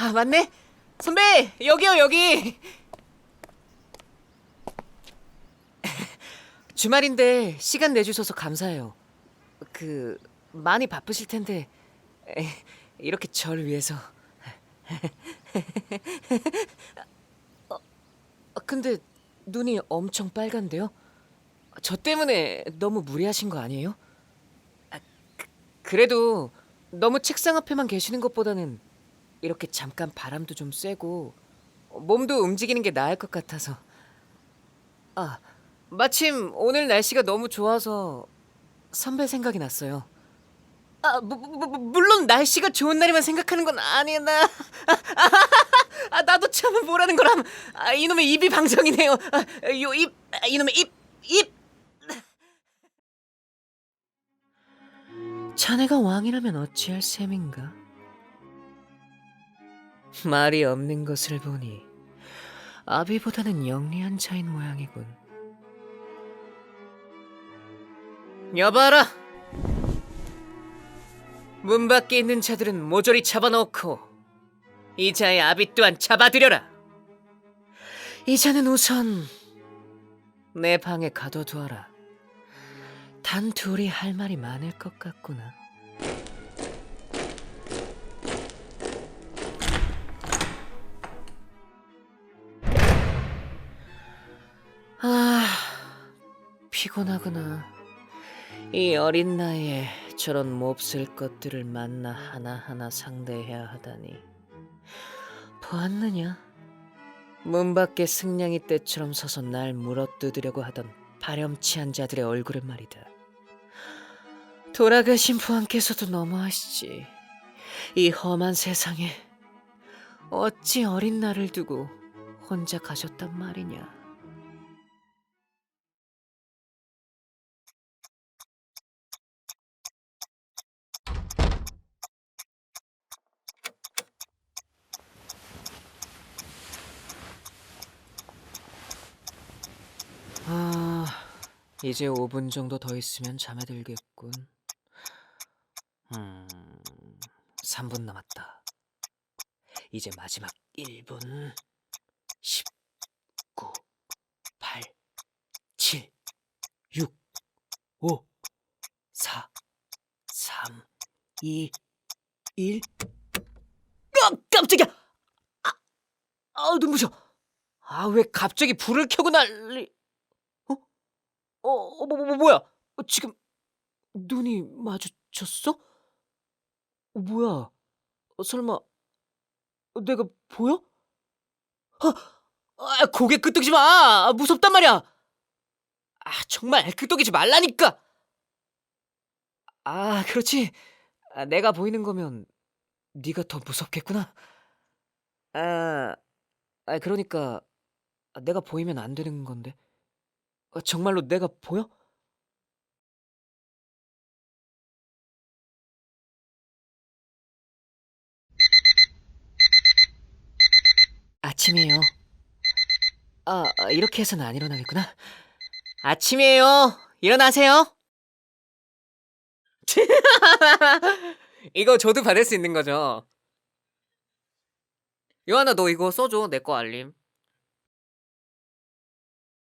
아, 맞네. 선배, 여기요, 여기. 주말인데 시간 내주셔서 감사해요. 그 많이 바쁘실 텐데 에, 이렇게 절 위해서. 어, 근데 눈이 엄청 빨간데요? 저 때문에 너무 무리하신 거 아니에요? 아, 그, 그래도 너무 책상 앞에만 계시는 것보다는 이렇게 잠깐 바람도 좀 쐬고 몸도 움직이는 게 나을 것 같아서. 아, 마침 오늘 날씨가 너무 좋아서 선배 생각이 났어요. 아, 무, 무, 무, 물론 날씨가 좋은 날이만 생각하는 건 아니야 나. 아, 아, 나도 참 뭐라는 거람. 아, 이놈의 입이 방정이네요. 아, 요 입, 아, 이놈의 입, 입. 자네가 왕이라면 어찌할 셈인가? 말이 없는 것을 보니 아비보다는 영리한 자인 모양이군. 여봐라. 문 밖에 있는 자들은 모조리 잡아놓고 이 자의 아비 또한 잡아들여라. 이 자는 우선 내 방에 가둬두어라. 단 둘이 할 말이 많을 것 같구나. 피곤하구나. 이 어린 나이에 저런 몹쓸 것들을 만나 하나하나 상대해야 하다니. 보았느냐? 문 밖에 승냥이 떼처럼 서서 날 물어뜯으려고 하던 파렴치한 자들의 얼굴을 말이다. 돌아가신 부왕께서도 너무하시지. 이 험한 세상에 어찌 어린 나를 두고 혼자 가셨단 말이냐. 아, 이제 5분 정도 더 있으면 잠에 들겠군. 음, 3분 남았다. 이제 마지막 1분. 10, 9, 8, 7, 6, 5, 4, 3, 2, 1. 아, 깜짝이야! 아, 아, 눈부셔. 아, 왜 갑자기 불을 켜고 난리? 어? 어, 어, 뭐, 뭐, 뭐야? 어, 지금 눈이 마주쳤어? 어, 뭐야? 어, 설마 내가 보여? 아, 아, 고개 끄덕이지 마! 아, 무섭단 말이야! 아, 정말 끄덕이지 말라니까! 아, 그렇지. 아, 내가 보이는 거면 네가 더 무섭겠구나. 아, 아, 그러니까 아, 내가 보이면 안 되는 건데. 아, 정말로 내가 보여? 아침이에요. 아, 아, 이렇게 해서는 안 일어나겠구나. 아침이에요. 일어나세요. 이거 저도 받을 수 있는 거죠. 요하나 너 이거 써줘 내 거 알림.